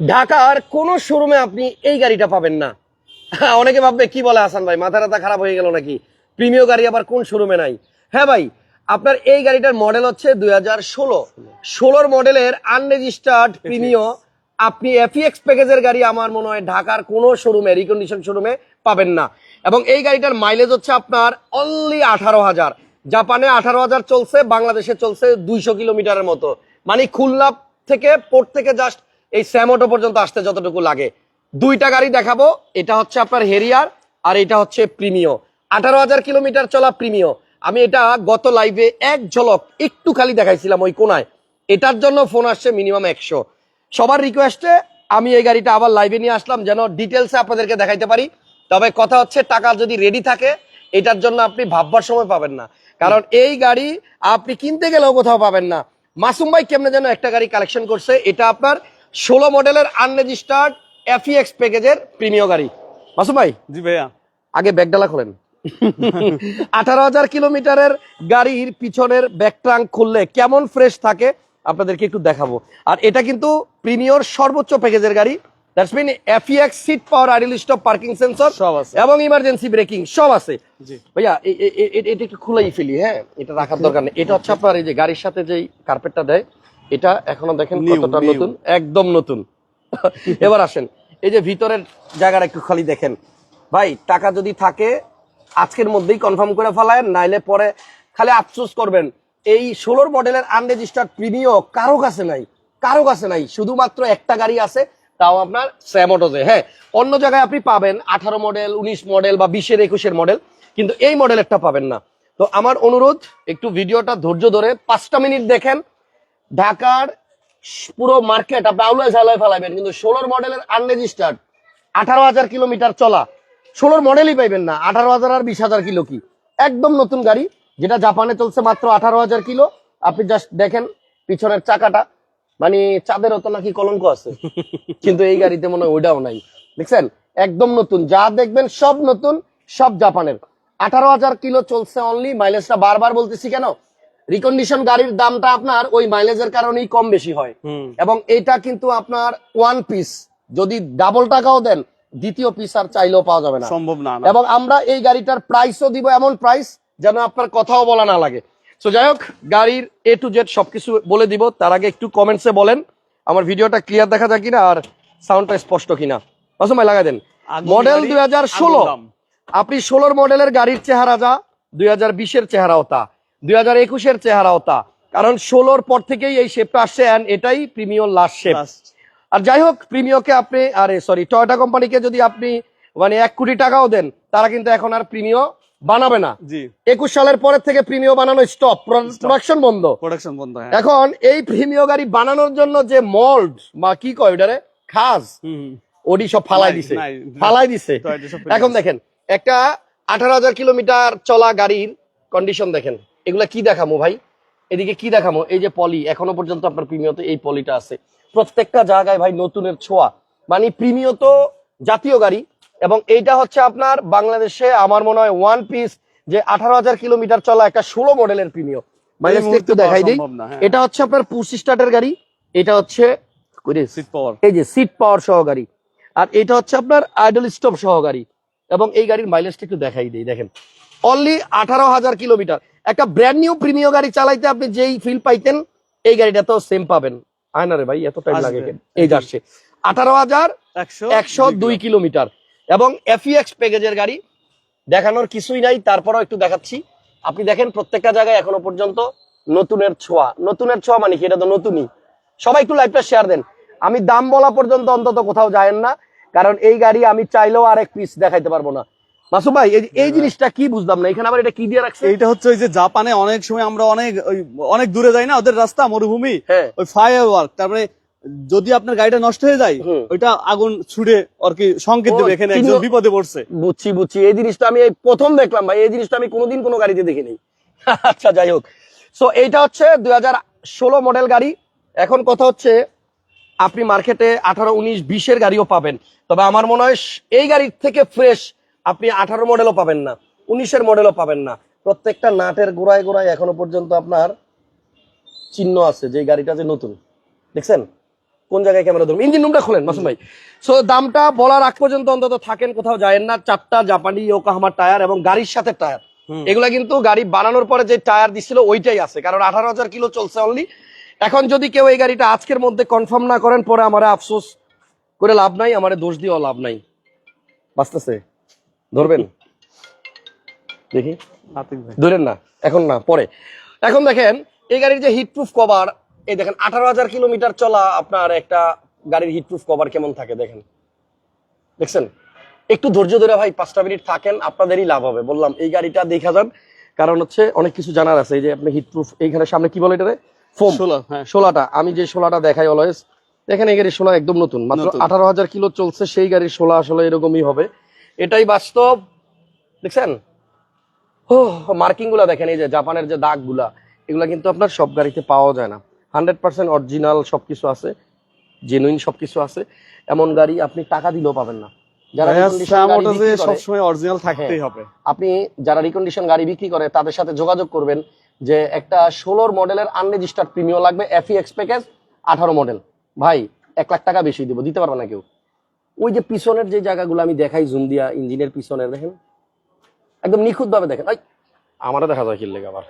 ঢাকার কোন শোরুমে আপনি এই গাড়িটা পাবেন না। অনেকে ভাববে কি বলে হাসান ভাই? মাথা রাতা খারাপ হয়ে গেল নাকি? প্রিমিয় গাড়ি আবার কোন শোরুমে নাই? হ্যাঁ ভাই আপনার এই গাড়িটার মডেল হচ্ছে দুই হাজার ষোলো। ষোলোর মডেলের আনরেজিস্টার্ড প্রিমিয় আপনি এফিএক্স প্যাকেজের গাড়ি আমার মনে হয় ঢাকার কোনো শোরুমে রিকন্ডিশন শোরুমে পাবেন না। এবং এই গাড়িটার মাইলেজ হচ্ছে আপনার অনলি আঠারো হাজার। জাপানে আঠারো হাজার চলছে বাংলাদেশে চলছে দুইশো কিলোমিটারের মতো। মানে খুলনা থেকে পোর্ট থেকে জাস্ট এই স্যামোটো পর্যন্ত আসতে যতটুকু লাগে। দুইটা গাড়ি দেখাবো। এটা হচ্ছে আপনার হেরিয়ার আর এটা হচ্ছে প্রিমিও। আঠারো হাজার কিলোমিটার চলা প্রিমিও। আমি এটা গত লাইভে এক ঝলক একটু খালি দেখাইছিলাম ওই কোনায়। এটার জন্য ফোন আসছে মিনিমাম একশো। সবার রিকোয়েস্টে আমি এই গাড়িটা আবার লাইভে নিয়ে আসলাম যেন ডিটেলসে আপনাদেরকে দেখাইতে পারি। তবে কথা হচ্ছে টাকা যদি রেডি থাকে, এটার জন্য আপনি ভাববার সময় পাবেন না। কারণ এই গাড়ি আপনি কিনতে গেলেও কোথাও পাবেন না। মাসুম ভাই কেমনে যেন একটা গাড়ি কালেকশন করছে, এটা আপনার ষোলো মডেলের আনরেজিস্টার্ড এফিএক্স প্যাকেজের প্রিমিয় গাড়ি। মাসুম ভাই জি ভাইয়া। আগে ব্যাগডালা খোলেন। আঠারো হাজার কিলোমিটারের গাড়ির পিছনের ব্যাক ট্রাঙ্ক খুললে কেমন ফ্রেশ থাকে আপনাদেরকে একটু দেখাবো। আর এটা কিন্তু প্রিমিয়র সর্বোচ্চ প্যাকেজের গাড়ি। That's mean এফিএক্স seat power idle stop parking sensor সব আছে। এবং ইমার্জেন্সি ব্রেকিং সব আছে। ভাইয়া এটা একটু খুলাই ফেলি হ্যাঁ? এটা রাখার দরকার নেই। এটা হচ্ছে আপনার এই যে গাড়ির সাথে যেই কার্পেটটা দেয় এটা এখনও দেখেন কতটা নতুন একদম নতুন। এবার আসেন এই যে ভিতরের জায়গাটা একটু খালি দেখেন। ভাই টাকা যদি থাকে আজকের মধ্যেই কনফার্ম করে ফেলায় নাইলে পরে খালি আফসোস করবেন। এই ষোলোর মডেলের আনরেজিস্টার্ড প্রিমিও কারও কাছে নাই কারও কাছে নাই শুধুমাত্র একটা গাড়ি আছে তাও আপনার স্যামোটোজে হ্যাঁ অন্য জায়গায় আপনি পাবেন আঠারো মডেল উনিশ মডেল বা বিশের একুশের মডেল কিন্তু এই মডেলেরটা পাবেন না। তো আমার অনুরোধ একটু ভিডিওটা ধৈর্য ধরে পাঁচটা মিনিট দেখেন ঢাকার পুরো মার্কেট আপনি আউলায় ঝালায় ফেলাবেন কিন্তু ষোলোর মডেলের আনরেজিস্টার্ড আঠারো হাজার কিলোমিটার চলা। ষোলোর মডেলই পাইবেন না আঠারো হাজার আর বিশ হাজার কিলো কি? একদম নতুন গাড়ি যেটা জাপানে চলছে মাত্র আঠারো হাজার কিলো। আপনি জাস্ট দেখেন পিছনের চাকাটা মানে চাঁদের তো নাকি কলঙ্ক আছে। কিন্তু এই গাড়িতে মনে হয় ওইটাও নাই। দেখছেন? একদম নতুন যা দেখবেন সব নতুন সব জাপানের। আঠারো হাজার কিলো চলছে অনলি মাইলেজটা বারবার বলতেছি কেন? রিকন্ডিশন গাড়ির দামটা আপনার ওই মাইলেজের কারণেই কম বেশি হয়। এবং এটা কিন্তু আপনার ওয়ান পিস যদি ডাবল টাকাও দেন দ্বিতীয় পিস আর চাইলেও পাওয়া যাবে না। সম্ভব না। এবং আমরা এই গাড়িটার প্রাইসও দিব এমন প্রাইস যেন আপনার কথাও বলা না লাগে। সো যাই হোক গাড়ির এ টু জেড সবকিছু বলে দিব। তার আগে একটু কমেন্টসে বলেন আমার ভিডিওটা ক্লিয়ার দেখা যায় কিনা আর সাউন্ডটা স্পষ্ট কিনা। ভাই লাগাই দেন। মডেল দুই হাজার ষোলো। আপনি ষোলোর মডেলের গাড়ির চেহারা যা দুই হাজার বিশের চেহারাও তা। দুই হাজার একুশের চেহারাও তা। কারণ ষোলোর পর থেকেই এই শেপটা আসছে and এটাই প্রিমিয়র লাস্ট শেপ আর যাই হোক প্রিমিয়কে আপনি আরে সরি টয়োটা কোম্পানিকে যদি আপনি মানে এক কোটি টাকাও দেন তারা কিন্তু এখন আর প্রিমিয় বানাবে না। একুশ সালের পরের থেকে প্রিমিয় বানানো স্টপ প্রোডাকশন বন্ধ। প্রোডাকশন বন্ধ হ্যাঁ। এখন এই প্রিমিয় গাড়ি বানানোর জন্য যে মল্ড বা কি কয় ওটারে খাজ। হুম ওডি সব ফালাই দিছে। ফালাই দিছে। এখন দেখেন একটা আঠারো হাজার কিলোমিটার চলা গাড়ির কন্ডিশন দেখেন। এগুলা কি দেখামো ভাই? এদিকে কি দেখামো? এই যে পলি এখনও পর্যন্ত আপনার প্রিমিয়তে এই পলিটা আছে। প্রত্যেকটা জায়গায় ভাই নতুনের ছোঁয়া। মানে প্রিমিয় তো জাতীয় গাড়ি এবং এইটা হচ্ছে আপনার বাংলাদেশে আমার মনে হয় ওয়ান পিস যে আঠারো হাজার কিলোমিটার চলা একটা ষোলো মডেলের প্রিমিয়। মাইলেজ মুহূর্তে একটু দেখাই দিই। হ্যাঁ। এটা হচ্ছে আপনার পুশ স্টার্টের গাড়ি এটা হচ্ছে সিট পাওয়ার এই যে সিট পাওয়ার সহকারী আর এটা হচ্ছে আপনার আইডল স্টপ সহকারী এবং এই গাড়ির মাইলেজটা একটু দেখাই দিই দেখেন। অনলি আঠারো হাজার কিলোমিটার। একটা ব্র্যান্ড নিউ প্রিমিয় গাড়ি চালাইতে আপনি যেই ফিল পাইতেন এই গাড়িটা তো সেম পাবেন। আয় না রে ভাই এত টাইম লাগে কেন? এই যে আসছে। আঠারো হাজার একশো একশো দুই কিলোমিটার। এবং এফিএক্স প্যাকেজের গাড়ি দেখানোর কিছুই নাই তারপরেও একটু দেখাচ্ছি। আপনি দেখেন প্রত্যেকটা জায়গায় এখনও পর্যন্ত নতুনের ছোঁয়া। নতুনের ছোঁয়া মানে কি? এটা তো নতুনই। সবাই একটু লাইভটা শেয়ার দেন। আমি দাম বলা পর্যন্ত অন্তত কোথাও যায়েন না কারণ এই গাড়ি আমি চাইলেও আর এক পিস দেখাইতে পারব না। মাসুম ভাই এই- এই জিনিসটা কি বুঝলাম না? এখানে আবার এটা কি দিয়ে রাখছে? এইটা হচ্ছে ওই যে জাপানে অনেক সময় আমরা অনেক অনেক দূরে যাই না ওদের রাস্তা মরুভূমি হ্যাঁ। ওই ফায়ার ওয়ার্ক তারপরে যদি আপনার গাড়িটা নষ্ট হয়ে যায় ওইটা আগুন ছুড়ে আর কি সংকেত দেবে এখানে একজন বিপদে পড়ছে। বুঝছি বুঝছি। এই জিনিসটা আমি এই প্রথম দেখলাম ভাই এই জিনিসটা আমি কোনোদিন কোনো গাড়িতে দেখিনি। আচ্ছা যাই হোক। সো এইটা হচ্ছে দুই হাজার ষোলো মডেল গাড়ি। এখন কথা হচ্ছে আপনি মার্কেটে আঠারো উনিশ বিশের গাড়িও পাবেন। তবে আমার মনে হয় এই গাড়ির থেকে ফ্রেশ আপনি আঠারো মডেলও পাবেন না উনিশের মডেলও পাবেন না। প্রত্যেকটা নাটের গোড়ায় গোড়ায় এখনও পর্যন্ত আপনার চিহ্ন আছে যে গাড়িটা যে নতুন। দেখছেন? কোন জায়গায় ক্যামেরা ধরুন ইঞ্জিন রুমটা খোলেন মাসুম ভাই। সো দামটা বলার আগ পর্যন্ত অন্তত থাকেন কোথাও যায়েন না। চারটা জাপানি ইয়োকাহামা টায়ার এবং গাড়ির সাথে টায়ার এগুলা কিন্তু গাড়ি বানানোর পরে যে টায়ার দিছিল ওইটাই আছে। কারণ আঠারো হাজার কিলো চলছে অনলি এখন যদি কেউ এই গাড়িটা আজকের মধ্যে কনফার্ম না করেন পরে আমার আফসোস করে লাভ নাই আমার দোষ দিয়েও লাভ নাই। বাঁচতেছে? ধরবেন? দেখি। ধরেন না এখন না পরে। এখন দেখেন এই গাড়ির যে হিটপ্রুফ কভার এই দেখেন আঠারো হাজার কিলোমিটার চলা আপনার একটা গাড়ির হিটপ্রুফ কভার কেমন থাকে দেখেন? দেখছেন? একটু ধৈর্য ধরে ভাই পাঁচটা মিনিট থাকেন আপনাদেরই লাভ হবে। বললাম এই গাড়িটা দেখা যান কারণ হচ্ছে অনেক কিছু জানার আছে। এই যে আপনি হিটপ্রুফ এইখানে সামনে কি বলে এটারে ফোম হ্যাঁ। ষোলাটা। আমি যে ষোলাটা দেখাই অলওয়েজ দেখেন এই গাড়ির ষোলা একদম নতুন। মাত্র আঠারো হাজার কিলো চলছে সেই গাড়ির ষোলা আসলে এরকমই হবে। এটাই বাস্তব। দেখছেন? ও মার্কিংগুলা দেখেন এই যে জাপানের যে দাগগুলা এগুলা কিন্তু আপনার সব গাড়িতে পাওয়া যায় না। হান্ড্রেড পার্সেন্ট অরিজিনাল সবকিছু আছে জেনুইন সবকিছু আছে। এমন গাড়ি আপনি টাকা দিলেও পাবেন না। যারা সবসময় অরিজিনাল থাকতেই হবে। আপনি যারা রিকন্ডিশন গাড়ি বিক্রি করে তাদের সাথে যোগাযোগ করবেন যে একটা ষোলোর মডেলের আনরেজিস্টার্ড প্রিমিয়াম লাগবে এফি এক্স প্যাকেজ আঠারো মডেল ভাই এক লাখ টাকা বেশি দিব দিতে পারবে না কেউ। ওই যে পিছনের যে জায়গাগুলো আমি দেখাই জুম দিয়া ইঞ্জিনের পিছনের দেখেন? একদম নিখুঁত ভাবে দেখেন। ওই আমারও দেখা যায় কিনলে আবার।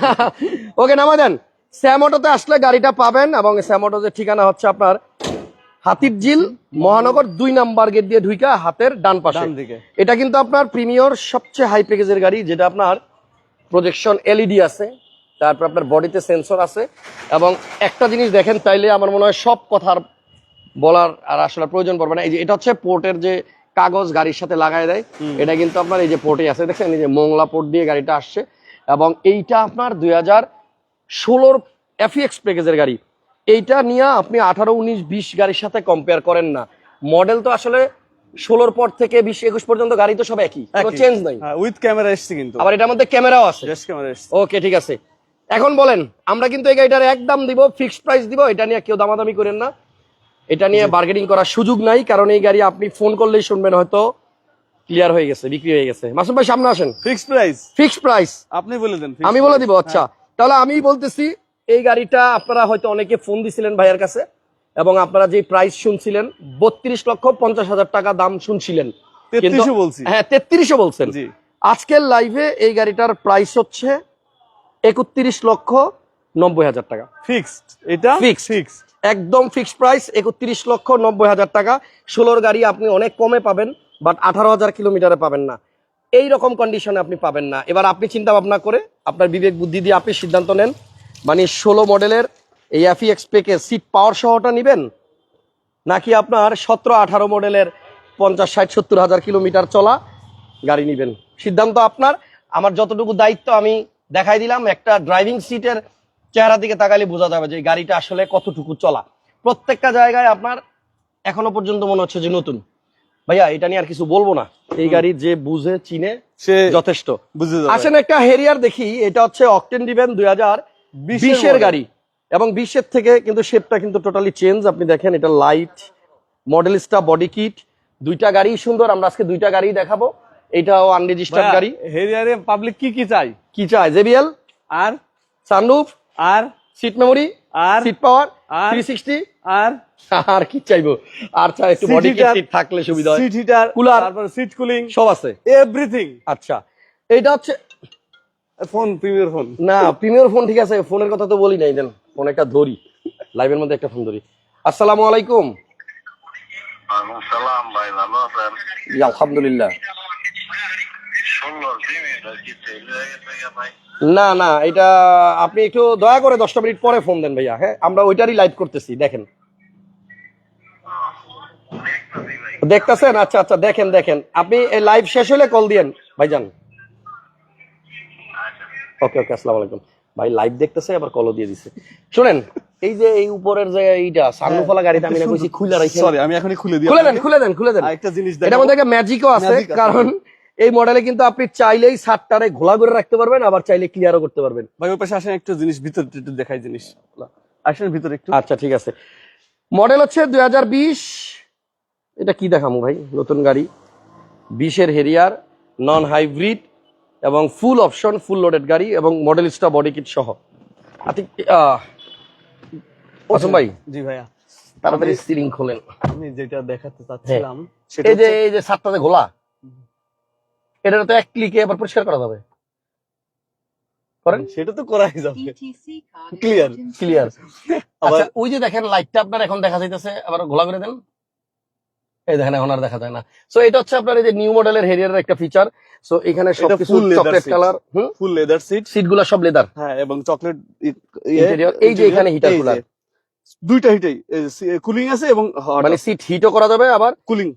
ওকে নামা দেন। স্যামোটোতে আসলে গাড়িটা পাবেন এবং স্যামোটো যে ঠিকানা হচ্ছে আপনার হাতির ঝিল মহানগর দুই নাম্বার গেট দিয়ে ঢুইকা হাতের ডান পাশে। দিকে। এটা কিন্তু আপনার প্রিমিয়র সবচেয়ে হাই প্যাকেজের গাড়ি যেটা আপনার প্রজেকশন এলইডি আছে তারপর আপনার বডিতে সেন্সর আছে এবং একটা জিনিস দেখেন তাইলে আমার মনে হয় সব কথার বলার আর আসলে প্রয়োজন পড়বে না। এই যে এটা হচ্ছে পোর্টের যে কাগজ গাড়ির সাথে লাগাই দেয় এটা কিন্তু আপনার এই যে পোর্টে আছে। দেখছেন এই যে মোংলা পোর্ট দিয়ে গাড়িটা আসছে এবং এইটা আপনার দুই হাজার ষোলোর এফিএক্স প্যাকেজের গাড়ি। এইটা নিয়ে আপনি আঠারো উনিশ বিশ গাড়ির সাথে কম্পেয়ার করেন না। মডেল তো আসলে ষোলোর পর থেকে বিশ একুশ পর্যন্ত গাড়ি তো সব একই। কোনো চেঞ্জ নাই। উইথ ক্যামেরা এসছে কিন্তু। আবার এটার মধ্যে ক্যামেরাও আছে। ওকে ঠিক আছে। এখন বলেন আমরা কিন্তু এই গাড়িটার একদম দিব ফিক্সড প্রাইস দিব এটা নিয়ে কেউ দামাদামি করেন না। এটা নিয়ে বার্গেনিং করার সুযোগ নাই কারণ এই গাড়ি আপনি ফোন করলেই শুনবেন হয়তো ক্লিয়ার হয়ে গেছে বিক্রি হয়ে গেছে। মাসুম ভাই সামনে আসেন। ফিক্স প্রাইস ফিক্সড প্রাইস আপনি বলে দেন আমি বলে দিব আচ্ছা। তাহলে আমি বলতেছি এই গাড়িটা আপনারা হয়তো অনেকে ফোন দিছিলেন ভাইয়ের কাছে এবং আপনারা যে প্রাইস শুনছিলেন বত্রিশ লক্ষ পঞ্চাশ হাজার টাকা দাম শুনছিলেন। হ্যাঁ, কিন্তু- 33 বলছি। হ্যাঁ তেত্রিশও বলছেন। আজকের লাইভে এই গাড়িটার প্রাইস হচ্ছে একত্রিশ লক্ষ নব্বই হাজার টাকা। ফিক্সড এটা Fixed। ফিক্সড একদম ফিক্সড প্রাইস একত্রিশ লক্ষ নব্বই হাজার টাকা। ষোলোর গাড়ি আপনি অনেক কমে পাবেন বাট আঠারো হাজার কিলোমিটারে পাবেন না। এই রকম কন্ডিশনে আপনি পাবেন না। এবার আপনি চিন্তা ভাবনা করে আপনার বিবেক বুদ্ধি দিয়ে আপনি সিদ্ধান্ত নেন মানে ষোলো মডেলের এই এফি এক্সপেকে সিট পাওয়ার সহটা নেবেন? নাকি আপনার সতেরো, আঠারো মডেলের পঞ্চাশ, ষাট, সত্তর হাজার কিলোমিটার চলা গাড়ি নেবেন? সিদ্ধান্ত আপনার। আমার যতটুকু দায়িত্ব আমি দেখাই দিলাম, একটা ড্রাইভিং সিটের চেহারা দিকে তাকালে বোঝা যাবে যে গাড়িটা আসলে কতটুকু চলা। প্রত্যেকটা জায়গায় আপনার এখনও পর্যন্ত মনে হচ্ছে যে নতুন। ভাইয়া এটা নিয়ে আর কিছু বলব না। এই গাড়ি যে বুঝে চিনে সে যথেষ্ট। বুঝে আসেন একটা হেরিয়ার দেখি এটা হচ্ছে অকটেন ডিভেন দুই হাজার বিশের গাড়ি। এবং বিশের থেকে কিন্তু শেপটা কিন্তু টোটালি চেঞ্জ আপনি দেখেন এটা লাইট মডেলিস্টা বডি কিট দুইটা গাড়ি সুন্দর আমরা আজকে দুইটা গাড়ি দেখাবো। এটাও আনরেজিস্টার্ড গাড়ি। হেরিয়ারে পাবলিক কি কি চাই? কি চায় জেবিএল আর? সানরুফ আর সিট মেমোরি আর সিট পাওয়ার আর- থ্রি সিক্সটি আর আর কি চাইব? আর চাই একটু বডি সিট থাকলে সুবিধা হয়। Seat heater Cooler। তারপর সিট কুলিং সব আছে। এভরিথিং আচ্ছা এটা হচ্ছে ফোন প্রিমিয়ার ফোন না প্রিমিয়ার ফোন ঠিক আছে ফোনের কথা তো বলি নাই দেন ফোন একটা ধরি। লাইভের মধ্যে একটা ফোন ধরি। আসসালামু আলাইকুম। সালাম ভাই ভালো আছেন? আলহামদুলিল্লাহ। হয়ে না না এটা আপনি একটু দয়া করে দশটা মিনিট পরে ফোন দেন ভাইয়া হ্যাঁ? আমরা ওইটারই লাইভ করতেছি দেখেন। দেখতেছি দেখতেছেন? আচ্ছা আচ্ছা দেখেন দেখেন। আপনি এই লাইভ শেষ হলে কল দিয়েন ভাইজান। ওকে ওকে আসসালামু আলাইকুম। ভাই লাইভ দেখতেছে আবার কলও দিয়ে দিছে। শুনেন এই যে এই উপরের যে এইটা সামনুফলা গাড়িটা আমি না কইছি খুলে রাখি সরি আমি এখনই খুলে দিই খুলে দেন খুলে দেন খুলে দেন। একটা জিনিস দেখাবো। মধ্যে একটা ম্যাজিকও আছে। কারণ এই মডেলে কিন্তু আপনি চাইলেই সাতটারে ঘোলা করে রাখতে পারবেন আবার চাইলে ক্লিয়ারও করতে পারবেন। ভাই ওই পাশে আসেন একটু জিনিস ভিতর একটু দেখাই জিনিস। আসেন ভিতরে একটু। আচ্ছা ঠিক আছে। মডেল হচ্ছে দুই হাজার বিশ। এটা কি দেখামো ভাই? নতুন গাড়ি। বিশের হেরিয়ার নন হাইব্রিড এবং ফুল অপশন ফুল লোডেড গাড়ি এবং মডেলিস্টা বডি কিট সহ। আতি- আহ, আসুন ভাই। জি ভাইয়া। তাড়াতাড়ি সিলিং খোলেন। আমি যেটা দেখাতে চাচ্ছিলাম সেটা এই যে এই যে সাতটাতে ঘোলা। এটা তো এক ক্লিকে আবার পরিষ্কার করা যাবে। করেন? সেটা তো করাই যাবে। ক্লিয়ার ক্লিয়ার আচ্ছা ওই যে দেখেন লাইটটা আপনার এখন দেখা যাইতেছে আবার ঘোলা করে দেন। এই দেখেন এখন আর দেখা যায় না। সো এটা হচ্ছে আপনার এই যে নিউ মডেলের হেরিয়ারের একটা ফিচার সো এখানে সবকিছু চকলেট কালার হুম? ফুল লেদার সিট সিটগুলা সব লেদার হ্যাঁ এবং চকলেট Interior, এই যে এখানে heater cooler। দুইটা হিটাই কুলিং আছে এবং মানে সিট হিটও করা যাবে আবার। কুলিং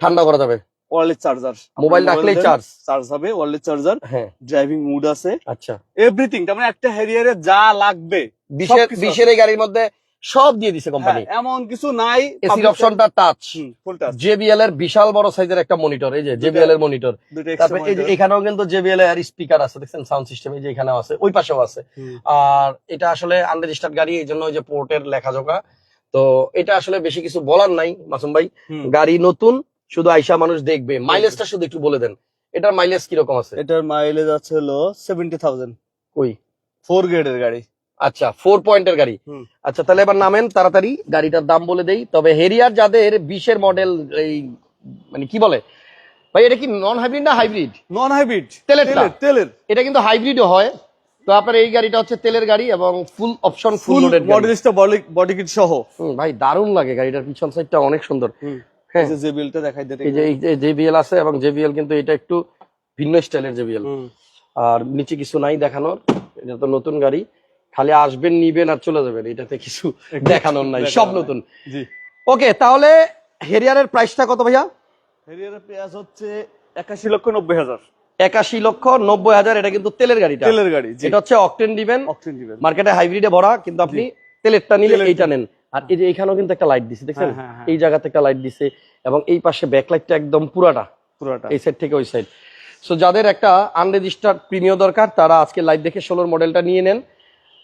ঠান্ডা করা যাবে। Wireless charger. মোবাইল রাখলেই চার্জ চার্জ হবে ওয়ারলেস চার্জার হ্যাঁ। ড্রাইভিং মুড আছে। আচ্ছা। এভরিথিং তার মানে একটা হ্যারিয়ারে যা লাগবে বিশের বিশের এই গাড়ির মধ্যে সব দিয়ে দিছে কোম্পানি হ্যাঁ, এমন কিছু নাই এসির অপশনটা টাচ ফুল টাচ জেবিএল এর বিশাল বড় সাইজের একটা মনিটর এই যে জেবিএল এর মনিটর তারপরে এখানেও কিন্তু জেবিএল এর স্পিকার আছে দেখছেন? সাউন্ড সিস্টেম এই যে এখানেও আছে ওই পাশেও আছে। আর এটা আসলে আনরেজিস্টার্ড গাড়ি এই জন্য ওই যে পোর্টের লেখাজোকা তো এটা আসলে বেশি কিছু বলার নাই মাসুম ভাই। গাড়ি নতুন শুধু আইসা মানুষ দেখবে। মাইলেজটা শুধু একটু বলে দেন। এটার মাইলেজ কীরকম আছে? এটার মাইলেজ আছে হলো সেভেন্টি থাউজেন্ড ওই ফোর গ্রেডের গাড়ি। আচ্ছা ফোর পয়েন্টের গাড়ি। আচ্ছা তাহলে এবার নামেন তাড়াতাড়ি গাড়িটার দাম বলে দেই। তবে হেরিয়ার যাদের বিশের মডেল এই মানে কি বলে? ভাই এটা কি নন হাইব্রিড না হাইব্রিড নন হাইব্রিড তেলেরটা? তেলের। এটা কিন্তু হাইব্রিডও হয়। তো আপনার এই গাড়িটা হচ্ছে তেলের গাড়ি এবং full option full loaded body kit সহ। ভাই দারুণ লাগে গাড়িটার পিছন সাইডটা অনেক সুন্দর। এই যে জেবিএলটা দেখাই দিতে এই যে জেবিএল আছে এবং জেবিএল কিন্তু এটা একটু ভিন্ন স্টাইলের জেবিএল। আর নিচে কিছু নাই দেখানোর এটা তো নতুন গাড়ি। খালি আসবেন নিবেন আর চলে যাবেন এটাতে কিছু দেখানোর নাই সব নতুন। জি। ওকে তাহলে হেরিয়ারের প্রাইসটা কত ভাইয়া? হেরিয়ারের পেঁয়াজ হচ্ছে একাশি লক্ষ নব্বই হাজার। একাশি লক্ষ নব্বই হাজার এটা কিন্তু তেলের গাড়িটা। তেলের গাড়ি এটা হচ্ছে অকটেন দিবেন অকটেন দিবেন মার্কেটে হাইব্রিডে ভরা কিন্তু আপনি তেলেরটা নিলে। এইটা নেন। আর এই যে এখানেও কিন্তু একটা লাইট দিছে দেখছেন? হ্যাঁ, হ্যাঁ, হ্যাঁ। এই জায়গাতে একটা লাইট দিছে এবং এই পাশে ব্যাকলাইটটা একদম পুরাটা। পুরোটা। এই সাইড থেকে ওই সাইড সো যাদের একটা আনরেজিস্টার্ড প্রিমিয় দরকার তারা আজকে লাইট দেখে ষোলোর মডেলটা নিয়ে নেন।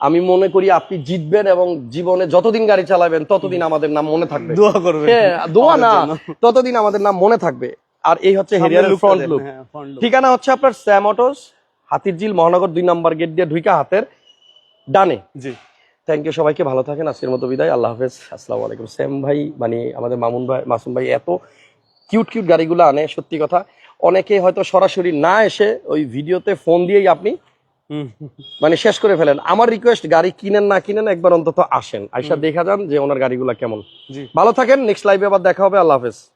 আমি মনে করি আপনি জিতবেন এবং জীবনে যতদিন গাড়ি চালাবেন ততদিন আমাদের নাম মনে থাকবে। দোয়া করবেন। হ্যাঁ দোয়া না। ততদিন আমাদের নাম মনে থাকবে। আর এই হচ্ছে হেরিয়ারের ফ্রন্ট লুক। ঠিকানা হচ্ছে আপনার স্যাম অটোস হাতিরঝিল মহানগর দুই নম্বর গেট দিয়ে ঢুইকা হাতের ডানে। জি। থ্যাংক ইউ সবাইকে ভালো থাকেন আজকের মতো বিদায় আল্লাহ হাফেজ আসসালামু আলাইকুম। স্যাম ভাই মানে আমাদের মামুন ভাই মাসুম ভাই এত কিউট কিউট গাড়িগুলো আনে সত্যি কথা। অনেকে হয়তো সরাসরি না এসে ওই ভিডিওতে ফোন দিয়েই আপনি মানে শেষ করে ফেলেন। আমার রিকোয়েস্ট গাড়ি কিনেন না কিনেন একবার অন্তত আসেন। আইসা দেখা যান যে ওনার গাড়িগুলো কেমন। ভালো থাকেন নেক্সট লাইভে আবার দেখা হবে আল্লাহ হাফেজ।